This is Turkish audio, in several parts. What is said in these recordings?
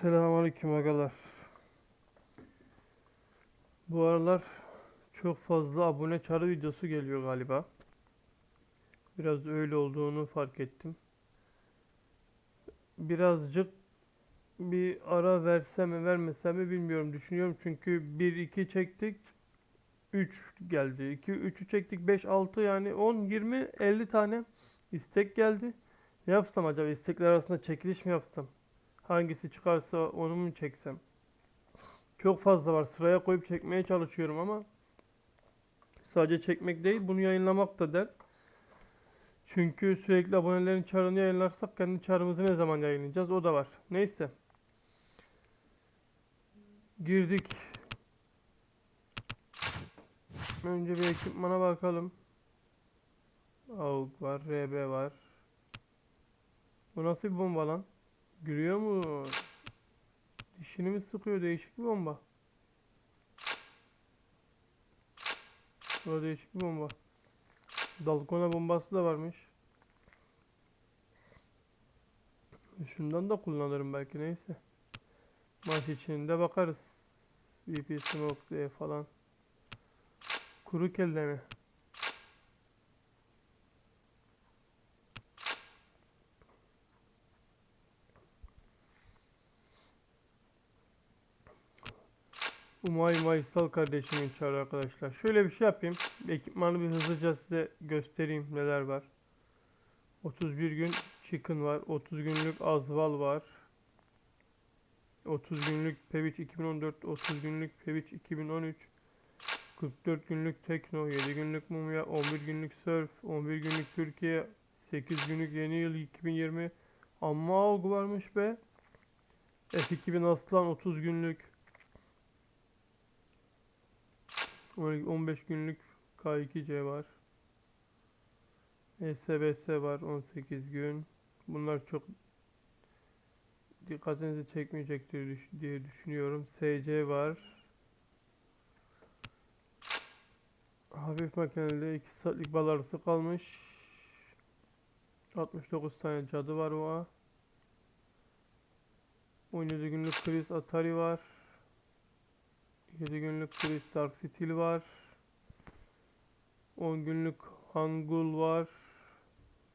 Selamünaleyküm agalar. Bu aralar çok fazla abone çağrı videosu geliyor galiba. Biraz öyle olduğunu fark ettim. Birazcık bir ara versem mi vermesem mi bilmiyorum. Düşünüyorum çünkü 1-2 çektik. 3 geldi. 2 3'ü çektik 5 6 yani 10 20 50 tane istek geldi. Ne yapsam acaba istekler arasında çekiliş mi yapsam? Hangisi çıkarsa onu mu çeksem? Çok fazla var. Sıraya koyup çekmeye çalışıyorum ama sadece çekmek değil, bunu yayınlamak da dert. Çünkü sürekli abonelerin çarını yayınlarsak kendi çarımızı ne zaman yayınlayacağız? O da var. Neyse. Girdik. Önce bir ekipmana bakalım. AUG var, RB var. Bu nasıl bir bomba lan? Gülüyor mu? Dişini mi sıkıyor? Değişik bir bomba. Bu değişik bir bomba. Dalgona bombası da varmış. Şundan da kullanırım belki neyse. Maç içinde bakarız. VP Smoke diye falan. Kuru kelle mi? Umay Maysal kardeşimin çağrı arkadaşlar. Şöyle bir şey yapayım. Ekipmanı bir hızlıca size göstereyim neler var. 31 gün Chicken var. 30 günlük Azval var. 30 günlük Pevic 2014, 30 günlük Pevic 2013, 44 günlük Tekno, 7 günlük Mumya, 11 günlük Surf, 11 günlük Türkiye, 8 günlük Yeni Yıl 2020. Amma algı varmış be. F2000 Aslan 30 günlük 15 günlük K2C var. SBS var 18 gün. Bunlar çok dikkatinizi çekmeyecektir diye düşünüyorum. SC var. Hafif makineli 2 saatlik bal arası kalmış. 69 tane cadı var o 17 günlük Chris Atari var. 7 günlük Chris Dark Steel var. 10 günlük Hangul var.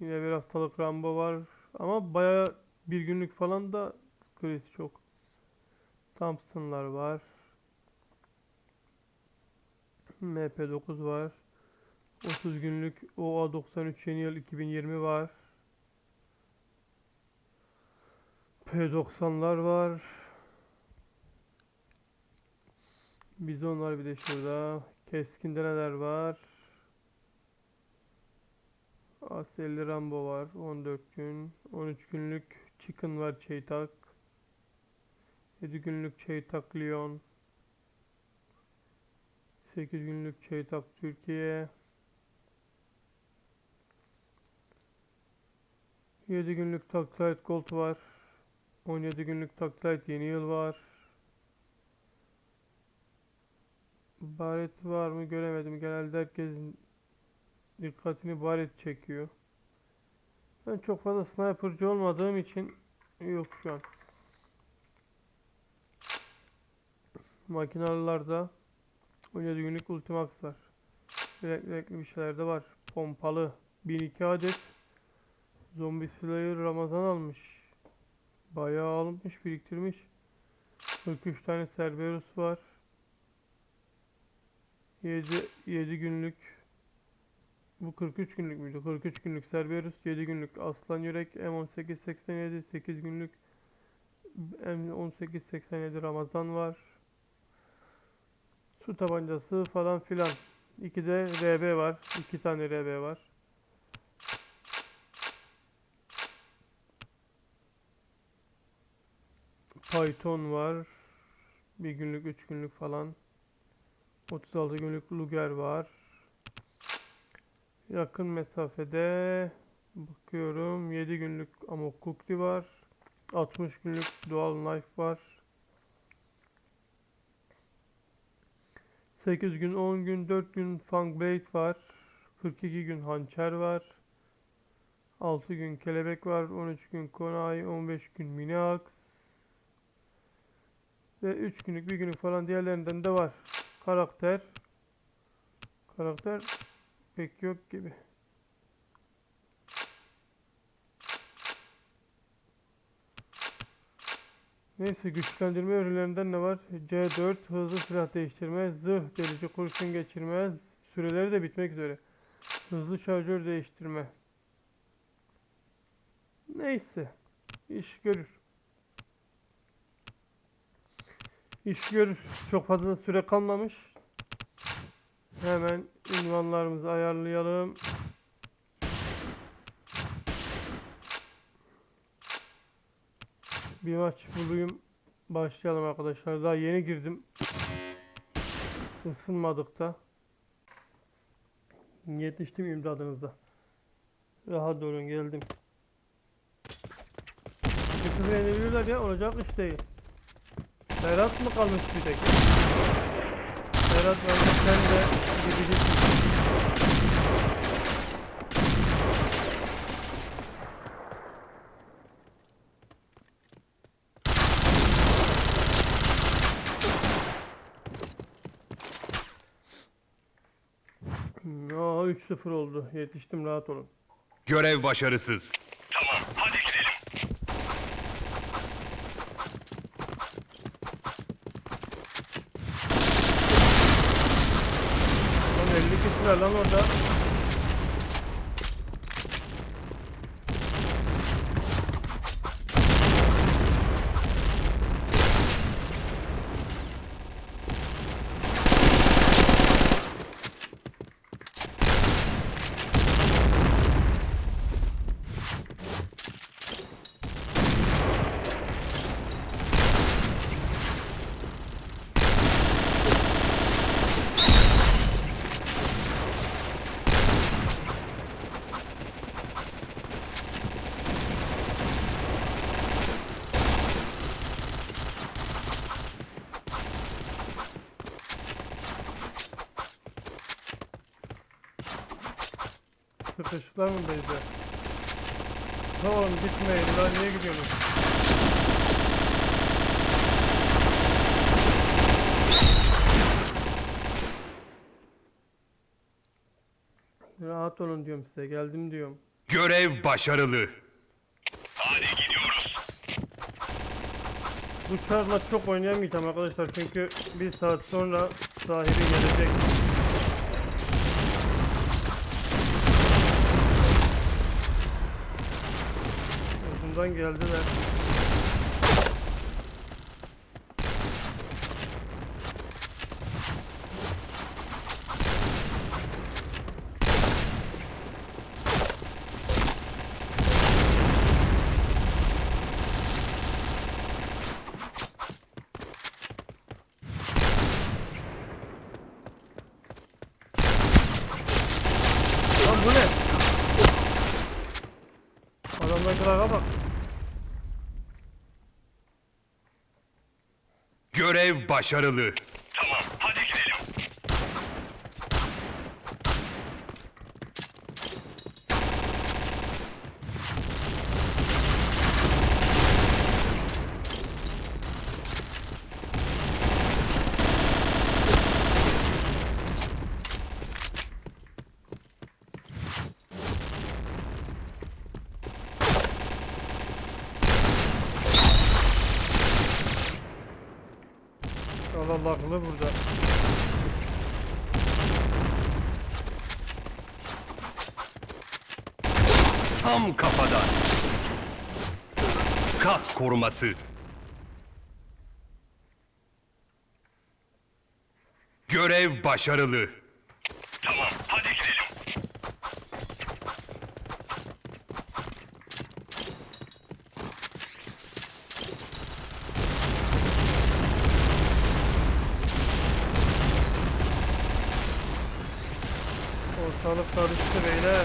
Yine bir haftalık Rambo var. Ama baya bir günlük falan da Chris çok. Thompson'lar var. MP9 var. 30 günlük OA93 yeni yıl 2020 var. P90'lar var. Bizon var bir de şurada. Keskin neler var. Aselli Rambo var. 14 gün. 13 günlük Chicken var Çeytak. 7 günlük Çeytak Lyon. 8 günlük Çeytak Türkiye. 7 günlük Taklite Gold var. 17 günlük Taklite Yeni Yıl var. Baret var mı göremedim. Genelde herkesin dikkatini baret çekiyor. Ben çok fazla sniperci olmadığım için yok şu an. Makinalılarda 17 günlük Ultimax var. Renkli renkli bir şeyler de var. Pompalı 1002 adet. Zombie Slayer Ramazan almış. Bayağı almış biriktirmiş. 43 tane Cerberus var. 7 7 günlük bu 43 günlük müydü? 43 günlük Cerberus, 7 günlük Aslan Yürek, M1887, 8 günlük M1887 Ramazan var. Su tabancası falan filan. 2 de RB var. 2 tane RB var. Python var. Bir günlük, üç günlük falan. 36 günlük Luger var. Yakın mesafede bakıyorum 7 günlük Amok Kukli var. 60 günlük Dual Knife var. 8 gün, 10 gün, 4 gün Fang Blade var. 42 gün Hançer var. 6 gün Kelebek var. 13 gün Konai, 15 gün Mini Axe. Ve 3 günlük, 1 günlük falan diğerlerinden de var. Karakter. Karakter pek yok gibi. Neyse güçlendirme ürünlerinden ne var? C4 hızlı silah değiştirme, zırh delici kurşun geçirme, süreleri de bitmek üzere. Hızlı şarjör değiştirme. Neyse. iş görür. İş görür. Çok fazla süre kalmamış. Hemen ünvanlarımızı ayarlayalım. Bir maç bulayım. Başlayalım arkadaşlar. Daha yeni girdim. Isınmadık da. Yetiştim imdadınıza. Rahat olun geldim. Sıfır yenebilirler ya olacak iş değil. Berat mı kalmış bir tek? Berat bence sen de. Hmm, Aa 3-0 oldu. Yetiştim rahat olun. Görev başarısız. Tamam, hadi gidelim. Lan 50 kişiler lan orada. Sıkıştılar mı beyze? Tamam gitmeyin lan niye gidiyorsunuz? Rahat olun diyorum size geldim diyorum. Görev başarılı. Hadi gidiyoruz. Bu çarla çok oynayamayacağım arkadaşlar çünkü bir saat sonra sahibi gelecek. Uzundan geldiler. Lan bu ne? Adamdakilere bak. Görev başarılı. Allah Allah'lı burada. Tam kafadan. Kas koruması. Görev başarılı. Tamam, hadi gidelim. Ortalık karıştı beyler.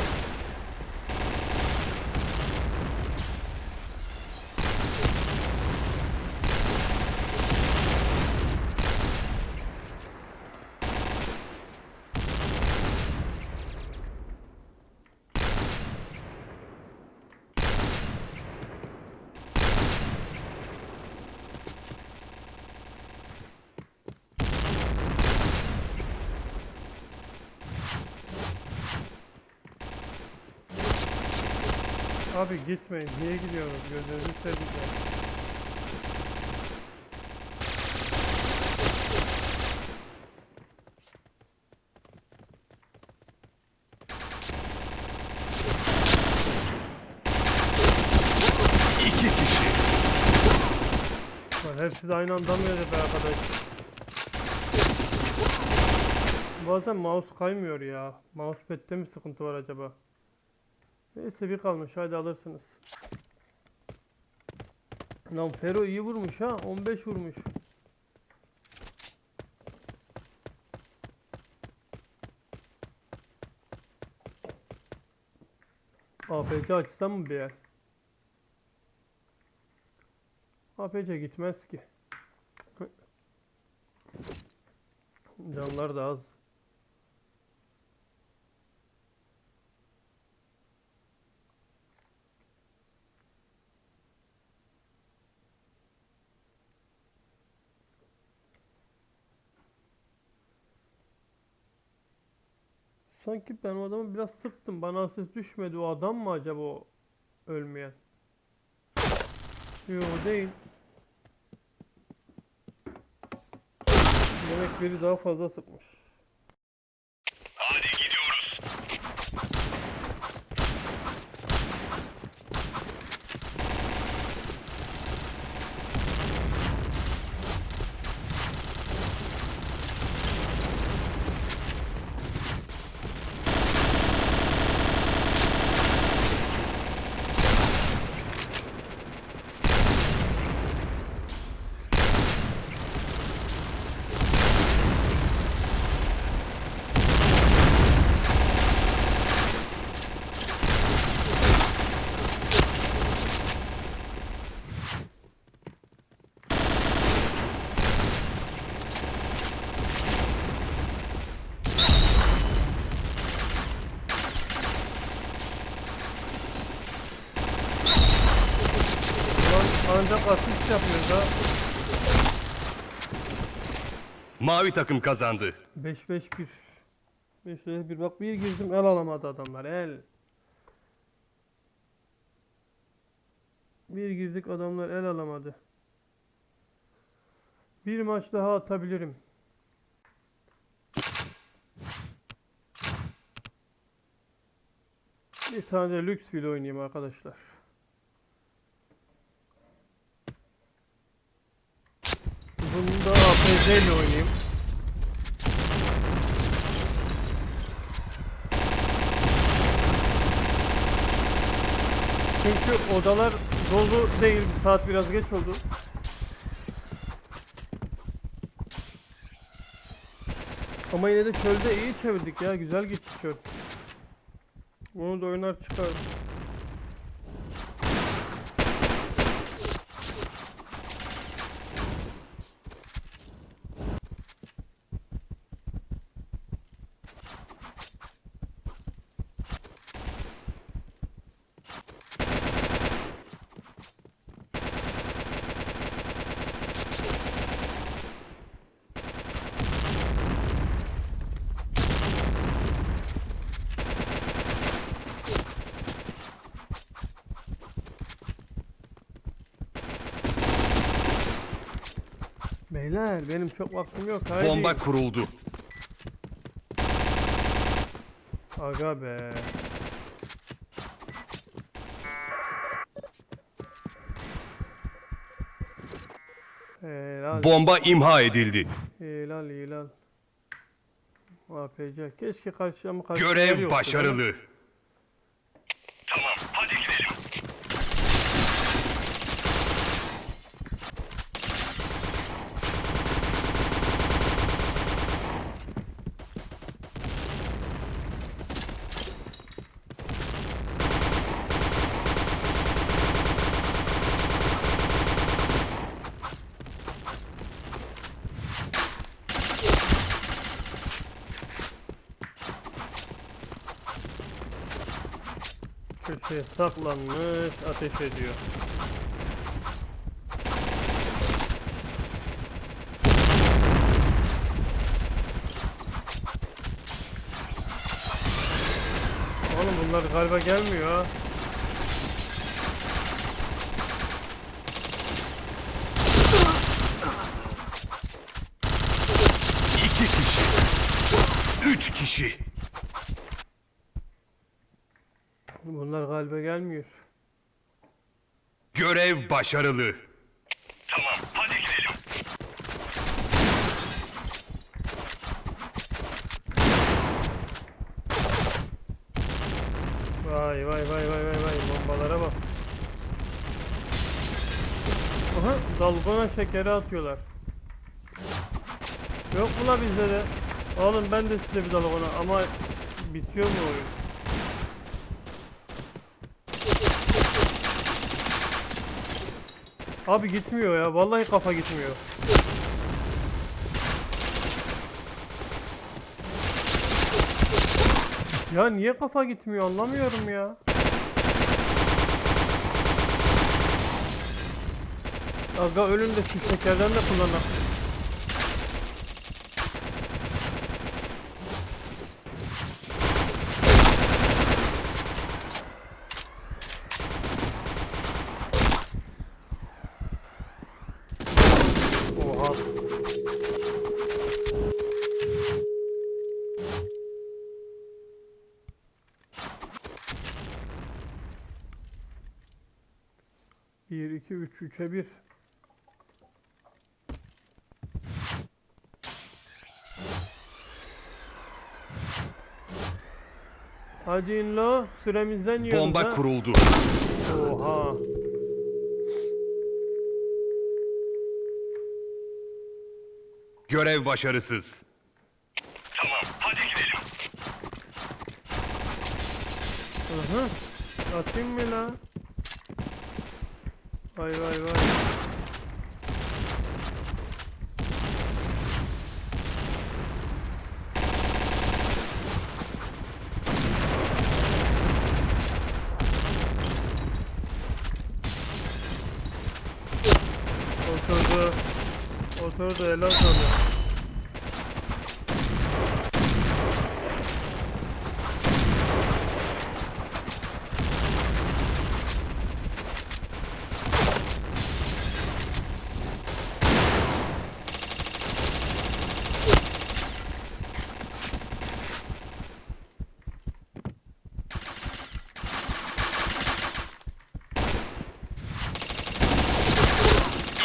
Abi gitmeyin. Niye gidiyorsunuz? Gözünüzü seveyim. İki kişi. Lan hepsi de aynı anda mı yedi be arkadaş? Bazen mouse kaymıyor ya. Mousepad'de mi sıkıntı var acaba? Neyse bir kalmış hadi alırsınız. Lan Fero iyi vurmuş ha 15 vurmuş. APC açsam mı bir yer? APC gitmez ki. Canlar da az. Sanki ben o adamı biraz sıktım. Bana ses düşmedi. O adam mı acaba o ölmeyen? Yok değil. Demek biri daha fazla sıkmış. Hadi gidiyoruz. Lan ancak asist yapıyor da. Mavi takım kazandı. 5-5-1. 5-5-1. Bak bir girdim el alamadı adamlar. El. Bir girdik adamlar el alamadı. Bir maç daha atabilirim. Bir tane de Luxville oynayayım arkadaşlar. Bunu ile oynayayım. Çünkü odalar dolu değil. Saat biraz geç oldu. Ama yine de çölde iyi çevirdik ya. Güzel gitti çöl. Bunu da oynar çıkar. Beyler benim çok vaktim yok. Haydi. Bomba kuruldu. Aga be. Helal. Bomba imha edildi. Hilal hilal. APC. Keşke karşıya karşıya Görev başarılı. saklanmış ateş ediyor. Oğlum bunlar galiba gelmiyor. İki kişi. Üç kişi. Görev başarılı. Tamam, hadi gidelim. Vay vay vay vay vay vay bombalara bak. Aha dalgona şekeri atıyorlar. Yok mu la bizde de? Oğlum ben de size bir dalgona ama bitiyor mu oyun? Abi gitmiyor ya. Vallahi kafa gitmiyor. Ya niye kafa gitmiyor anlamıyorum ya. Aga ölün de şu şekerden de kullanak. Oha. Bir, iki, üç, üçe bir. Hadi inlo, süremizden yiyoruz Bomba ha. kuruldu. Oha. Görev başarısız. Tamam, hadi gidelim. Hı hı. Atayım mı la? Vay vay vay. Oturdu helal sana.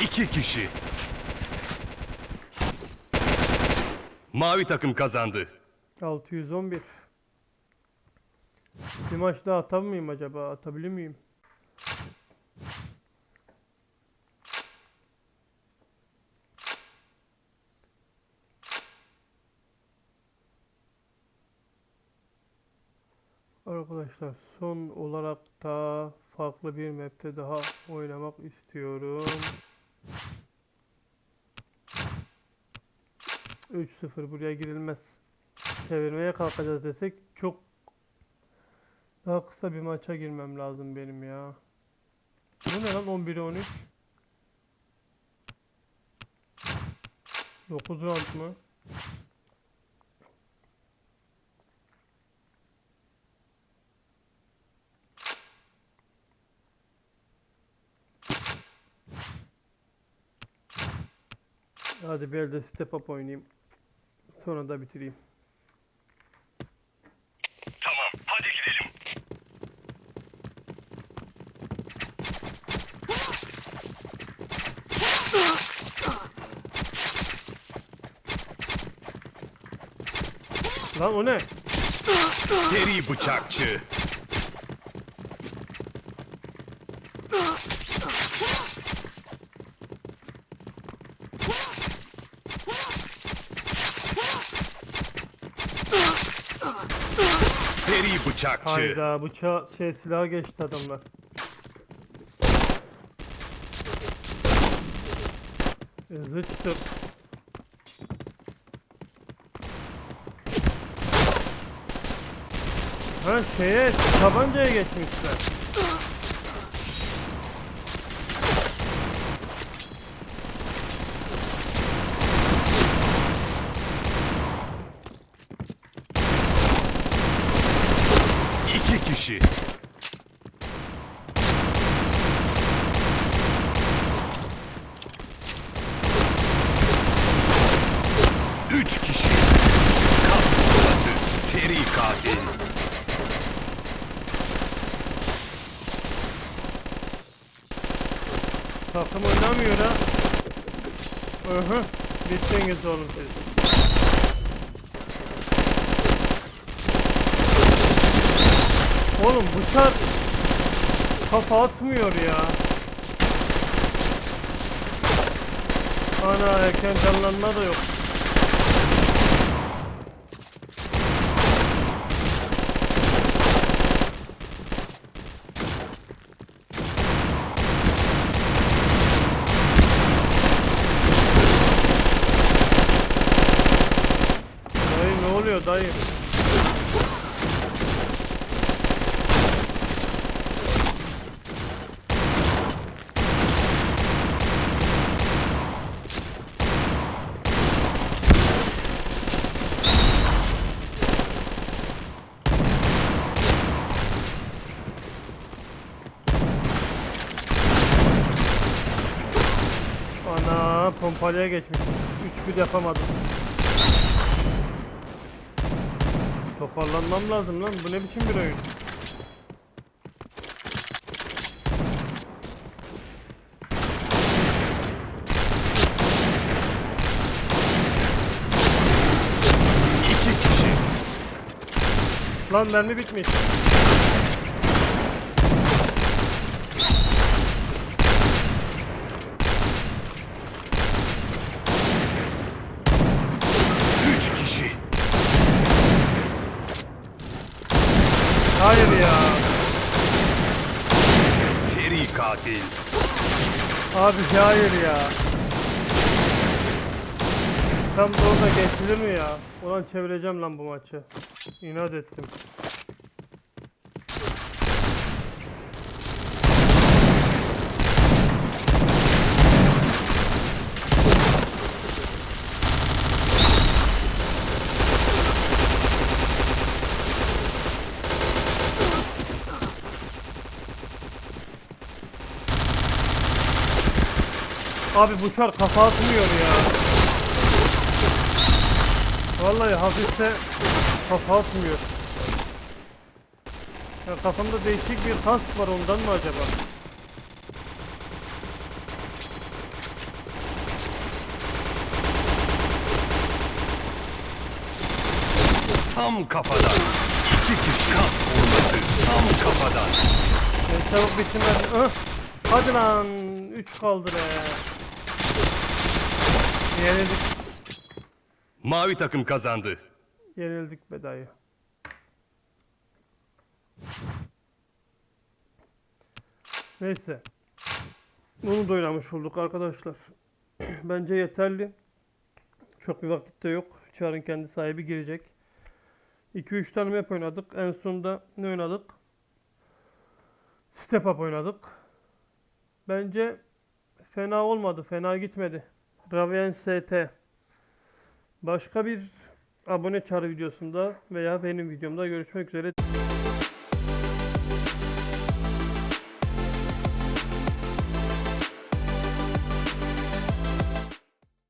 İki kişi. Mavi takım kazandı. 611. Bir maç daha atar mıyım acaba? Atabilir miyim? Arkadaşlar son olarak da farklı bir map'te daha oynamak istiyorum. 3-0 buraya girilmez. Çevirmeye kalkacağız desek çok daha kısa bir maça girmem lazım benim ya. Bu ne lan 11'e 13? 9 round mu? Hadi bir elde step up oynayayım. Sonra da bitireyim. Tamam, hadi gidelim. Lan o ne? Seri bıçakçı. Seri bıçakçı. Hayda bıçağı şey silaha geçti adamlar. E, Zıçtır. Ha şeye tabancaya geçmişler. İki kişi. Üç kişi. Kas bombası. katil. Takım oynamıyor ha. Hı. Bittiniz oğlum siz. Oğlum bıçak kafa atmıyor ya. Ana erken canlanma da yok. Oluyor dayı? Ana pompalıya geçmiş. 3 bir yapamadım. Toparlanmam lazım lan. Bu ne biçim bir oyun? İki kişi. Lan mermi bitmiş. Üç kişi. Hayır ya. Katil. Abi hayır ya. Tam da orada geçilir mi ya? Ulan çevireceğim lan bu maçı. İnat ettim. Abi bu şar kafa atmıyor ya. Vallahi hafifte kafa atmıyor. Ya kafamda değişik bir kask var ondan mı acaba? Tam kafadan. İki kişi. Kas vurması. Tam kafadan. Ben çabuk bitirmez. Öh! Hadi lan 3 kaldı be. Yenildik. Mavi takım kazandı. Yenildik be dayı. Neyse. Bunu da oynamış olduk arkadaşlar. Bence yeterli. Çok bir vakit de yok. Çağrın kendi sahibi girecek. 2-3 tane map oynadık. En sonunda ne oynadık? Step Up oynadık. Bence fena olmadı. Fena gitmedi. Raven ST. Başka bir abone çağrı videosunda veya benim videomda görüşmek üzere.